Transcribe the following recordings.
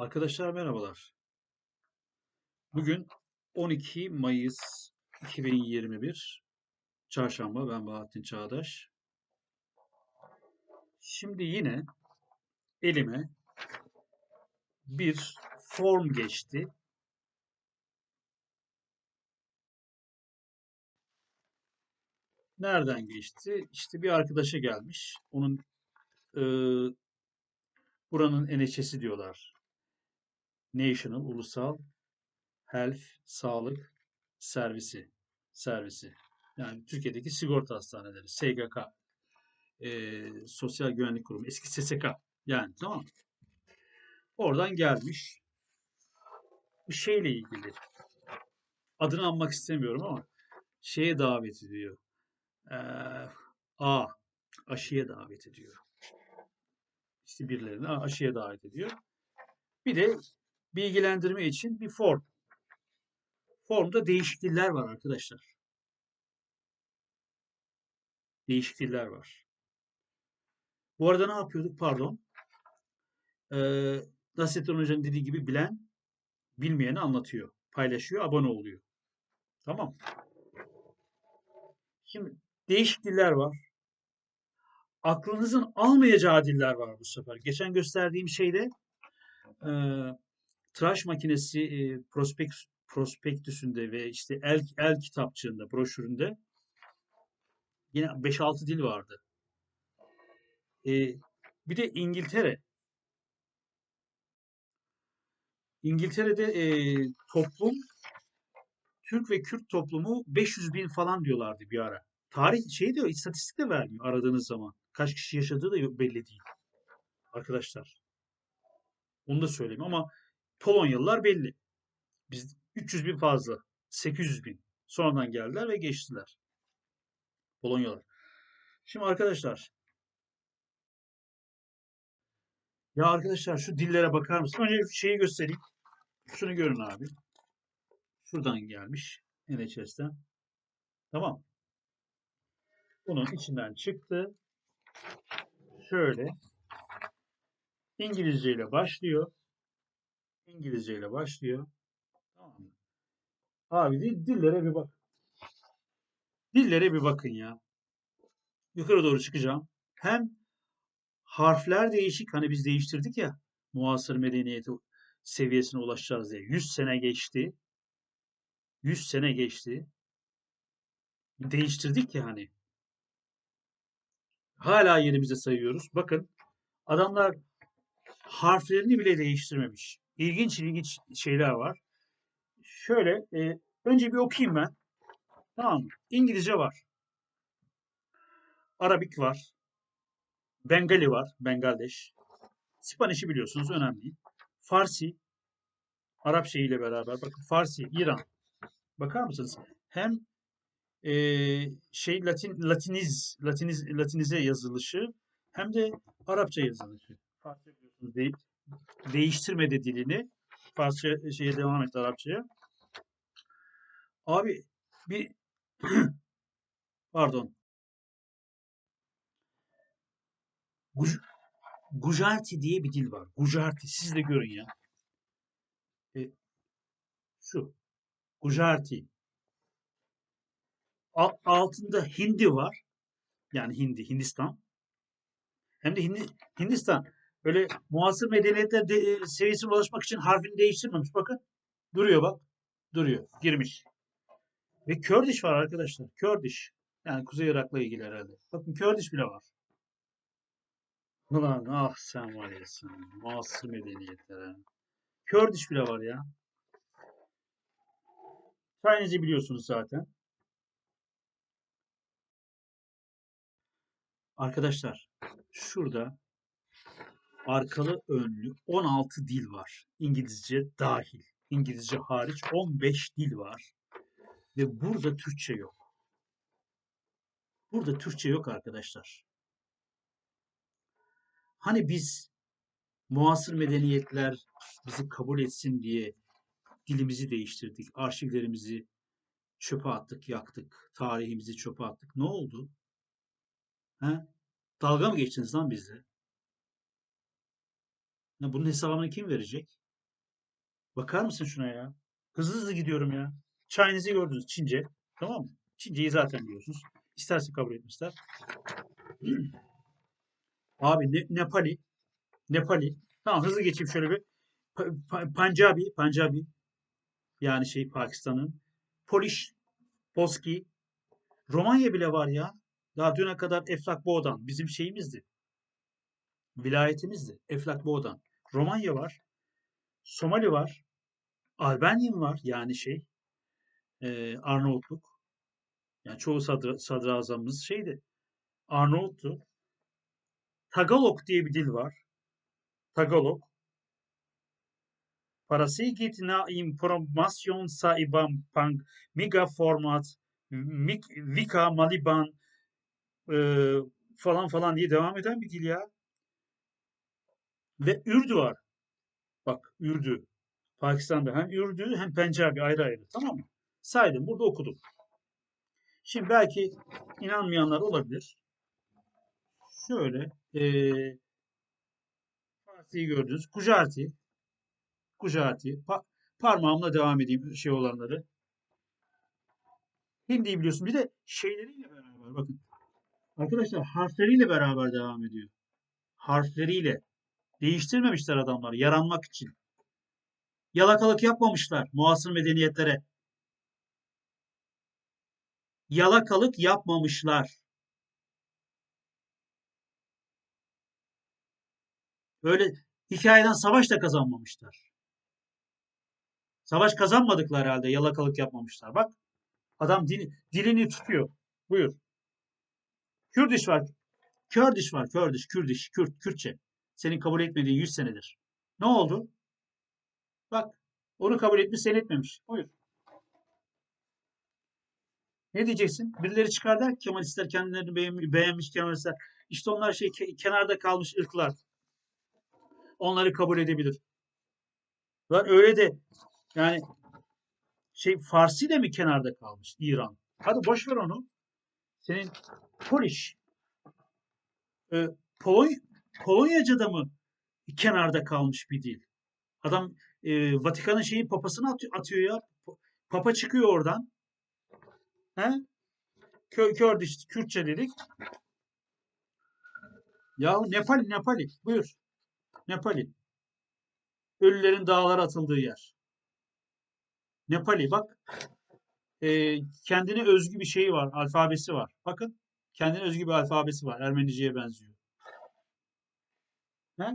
Arkadaşlar merhabalar. Bugün 12 Mayıs 2021 Çarşamba. Ben Bahattin Çağdaş. Şimdi yine elime bir form geçti. Nereden geçti? İşte bir arkadaşa gelmiş. Onun e, buranın NHS'i diyorlar. National Ulusal Health Sağlık Servisi servisi. Yani Türkiye'deki sigorta hastaneleri, SGK, e, Sosyal Güvenlik Kurumu, eski SSK yani tamam? Oradan gelmiş. Bir şeyle ilgili. Adını anmak istemiyorum ama şeye davet ediyor. Ee, A. Aşıya davet ediyor. İşte birilerini aşıya davet ediyor. Bir de bilgilendirme için bir form. Formda değişik diller var arkadaşlar. Değişik diller var. Bu arada ne yapıyorduk? Pardon. Ee, Nasrettin Hoca'nın dediği gibi bilen bilmeyeni anlatıyor. Paylaşıyor, abone oluyor. Tamam. Şimdi değişik diller var. Aklınızın almayacağı diller var bu sefer. Geçen gösterdiğim şeyde e, tıraş makinesi e, prospekt, prospektüsünde ve işte el, el kitapçığında, broşüründe yine 5-6 dil vardı. E, bir de İngiltere. İngiltere'de e, toplum Türk ve Kürt toplumu 500 bin falan diyorlardı bir ara. Tarih şey diyor, istatistik de vermiyor aradığınız zaman. Kaç kişi yaşadığı da belli değil. Arkadaşlar. Onu da söyleyeyim ama Polonyalılar belli. Biz 300 bin fazla. 800 bin. Sonradan geldiler ve geçtiler. Polonyalılar. Şimdi arkadaşlar. Ya arkadaşlar şu dillere bakar mısın? Önce şeyi göstereyim. Şunu görün abi. Şuradan gelmiş. NHS'ten. Tamam. Bunun içinden çıktı. Şöyle. İngilizce ile başlıyor. İngilizce ile başlıyor. Tamam mı? Abi dil, dillere bir bak. Dillere bir bakın ya. Yukarı doğru çıkacağım. Hem harfler değişik. Hani biz değiştirdik ya. Muasır medeniyeti seviyesine ulaşacağız diye. 100 sene geçti. 100 sene geçti. Değiştirdik ya hani. Hala yerimize sayıyoruz. Bakın adamlar harflerini bile değiştirmemiş. İlginç ilginç şeyler var. Şöyle e, önce bir okuyayım ben. Tamam mı? İngilizce var. Arabik var. Bengali var. Bengaldeş. Spanish'i biliyorsunuz önemli. Farsi. Arapça ile beraber. Bakın Farsi, İran. Bakar mısınız? Hem e, şey Latin Latiniz Latiniz Latinize yazılışı hem de Arapça yazılışı. Farsça biliyorsunuz deyip değiştirmedi dilini. Farsça şeye devam etti Arapçaya. Abi bir pardon. Guj, Gujarati diye bir dil var. Gujarati. Siz de görün ya. E, şu. Gujarati. Altında Hindi var. Yani Hindi, Hindistan. Hem de Hindi, Hindistan böyle muasır medeniyetler de, e, seviyesine ulaşmak için harfini değiştirmemiş. Bakın. Duruyor bak. Duruyor. Girmiş. Ve Kördiş var arkadaşlar. Kördiş. Yani Kuzey Irak'la ilgili herhalde. Bakın Kördiş bile var. Ulan ah sen var ya sen. Muasır medeniyetlere. Kördiş bile var ya. Chinese biliyorsunuz zaten. Arkadaşlar şurada arkalı önlü 16 dil var. İngilizce dahil. İngilizce hariç 15 dil var. Ve burada Türkçe yok. Burada Türkçe yok arkadaşlar. Hani biz muasır medeniyetler bizi kabul etsin diye dilimizi değiştirdik, arşivlerimizi çöpe attık, yaktık, tarihimizi çöpe attık. Ne oldu? He? Dalga mı geçtiniz lan bizle? Ya bunun hesabını kim verecek? Bakar mısın şuna ya? Hızlı hızlı gidiyorum ya. Chinese gördünüz. Çince. Tamam mı? Çinceyi zaten biliyorsunuz. İsterse kabul etmişler. Abi ne, Nepali. Nepali. Tamam hızlı geçeyim şöyle bir. Pa- Pa- Pancabi. Pancabi. Yani şey Pakistan'ın. Polish. Polski. Romanya bile var ya. Daha düne kadar Eflak Boğdan bizim şeyimizdi. Vilayetimizdi. Eflak Boğdan. Romanya var. Somali var. Albanya'm var. Yani şey. e, Arnavutluk. Yani çoğu sadra, sadrazamımız şeydi. Arnavuttu. Tagalog diye bir dil var. Tagalog. Parasigit na informasyon sa ibang pang miga format mik, vika maliban e, falan falan diye devam eden bir dil ya. Ve Ürdü var. Bak Ürdü. Pakistan'da hem Ürdü hem Pencabi ayrı ayrı. Tamam mı? Saydım. Burada okudum. Şimdi belki inanmayanlar olabilir. Şöyle eee Farsi'yi gördünüz. Gujarati. Gujarati. Pa- parmağımla devam edeyim şey olanları. Hindi'yi biliyorsun. Bir de şeyleriyle beraber bakın. Arkadaşlar harfleriyle beraber devam ediyor. Harfleriyle. Değiştirmemişler adamlar yaranmak için. Yalakalık yapmamışlar muasır medeniyetlere. Yalakalık yapmamışlar. Öyle hikayeden savaş da kazanmamışlar. Savaş kazanmadıkları herhalde yalakalık yapmamışlar. Bak adam dil, dilini tutuyor. Buyur. Kürdiş var. Kürdiş var. Kürdiş, Kürdiş, Kürt, Kürtçe. Senin kabul etmediğin 100 senedir. Ne oldu? Bak onu kabul etmiş, sen etmemiş. Buyur. Ne diyeceksin? Birileri çıkar der Kemalistler kendilerini beğen- beğenmiş Kemalistler. İşte onlar şey ke- kenarda kalmış ırklar. Onları kabul edebilir. Lan öyle de yani şey Farsi de mi kenarda kalmış İran? Hadi boş ver onu. Senin Polish e, Polony Polonyaca'da mı kenarda kalmış bir dil? Adam e, Vatikan'ın şeyi papasını atıyor, ya. Papa çıkıyor oradan. He? Kör, kör dişli, Kürtçe dedik. Ya Nepal, Nepali. Buyur. Nepali. Ölülerin dağlara atıldığı yer. Nepali bak. E, kendine özgü bir şeyi var. Alfabesi var. Bakın. Kendine özgü bir alfabesi var. Ermeniciye benziyor. He?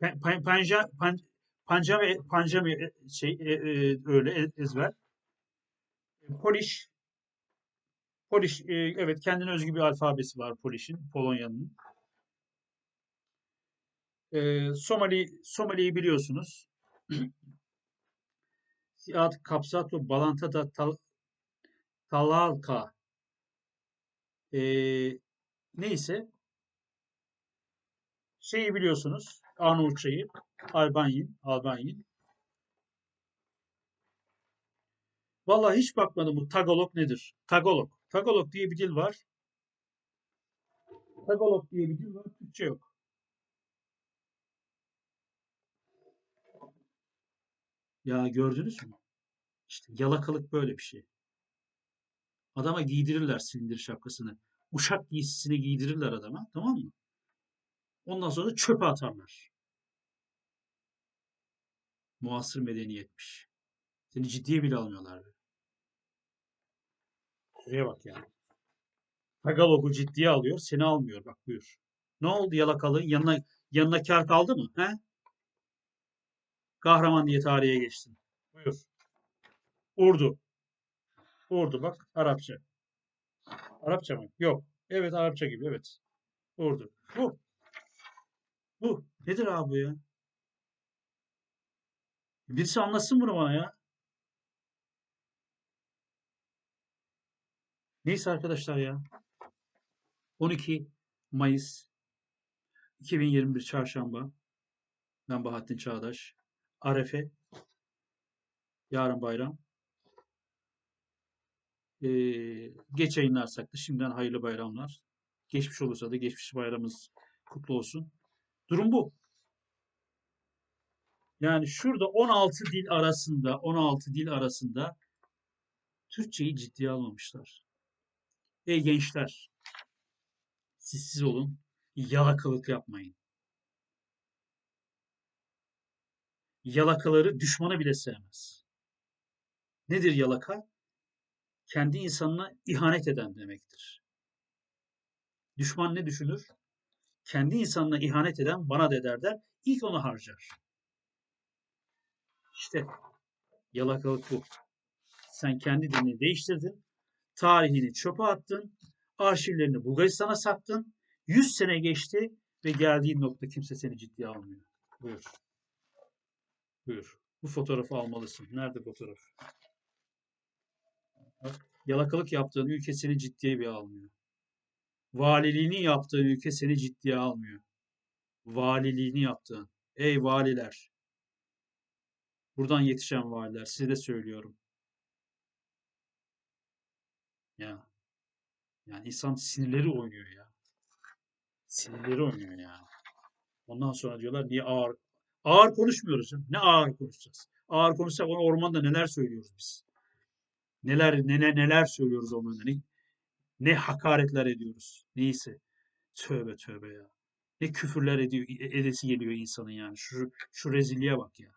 Pe- Pan- Panja, pan, Pancabi, Pancabi e, şey e, e, öyle e- ezber. Polish Polish e, evet kendine özgü bir alfabesi var Polish'in, Polonya'nın. E, Somali Somali'yi biliyorsunuz. Siyat Kapsatu Balantada Tal, Talalka e, neyse şeyi biliyorsunuz. Arnavutçayı, Albanyin, Albanyin. Vallahi hiç bakmadım bu Tagalog nedir? Tagalog. Tagalog diye bir dil var. Tagalog diye bir dil var. Türkçe yok. Ya gördünüz mü? İşte yalakalık böyle bir şey. Adama giydirirler silindir şapkasını. Uşak giysisini giydirirler adama. Tamam mı? Ondan sonra çöpe atarlar. Muasır medeniyetmiş. Seni ciddiye bile almıyorlar. Şuraya bak ya. Tagalog'u ciddiye alıyor, seni almıyor. Bak buyur. Ne oldu yalakalığın? Yanına, yanına kar kaldı mı? He? Kahraman diye tarihe geçtin. Buyur. Urdu. Urdu bak. Arapça. Arapça mı? Yok. Evet Arapça gibi evet. Urdu. Bu. Bu. Nedir abi bu ya? Birisi anlatsın bunu bana ya. Neyse arkadaşlar ya. 12 Mayıs 2021 Çarşamba. Ben Bahattin Çağdaş. Arefe. Yarın bayram. Ee, geç yayınlarsak da şimdiden hayırlı bayramlar. Geçmiş olursa da geçmiş bayramımız kutlu olsun. Durum bu. Yani şurada 16 dil arasında 16 dil arasında Türkçeyi ciddiye almamışlar. Ey gençler siz olun yalakalık yapmayın. Yalakaları düşmanı bile sevmez. Nedir yalaka? Kendi insanına ihanet eden demektir. Düşman ne düşünür? Kendi insanına ihanet eden bana da eder der. İlk onu harcar. İşte yalakalık bu. Sen kendi dinini değiştirdin. Tarihini çöpe attın. Arşivlerini Bulgaristan'a sattın. 100 sene geçti ve geldiğin nokta kimse seni ciddiye almıyor. Buyur. Buyur. Bu fotoğrafı almalısın. Nerede fotoğraf? Bak, yalakalık yaptığın ülke seni ciddiye bir almıyor. Valiliğini yaptığın ülke seni ciddiye almıyor. Valiliğini yaptığın. Ey valiler. Buradan yetişen valiler. Size de söylüyorum. Ya. Yani insan sinirleri oynuyor ya. Sinirleri oynuyor ya. Ondan sonra diyorlar niye ağır ağır konuşmuyoruz. ya. Ne ağır konuşacağız? Ağır konuşsak onu ormanda neler söylüyoruz biz? Neler neler neler söylüyoruz ormanda? Ne, ne hakaretler ediyoruz. Neyse. Tövbe tövbe ya. Ne küfürler ediyor, edesi geliyor insanın yani. Şu, şu rezilliğe bak ya.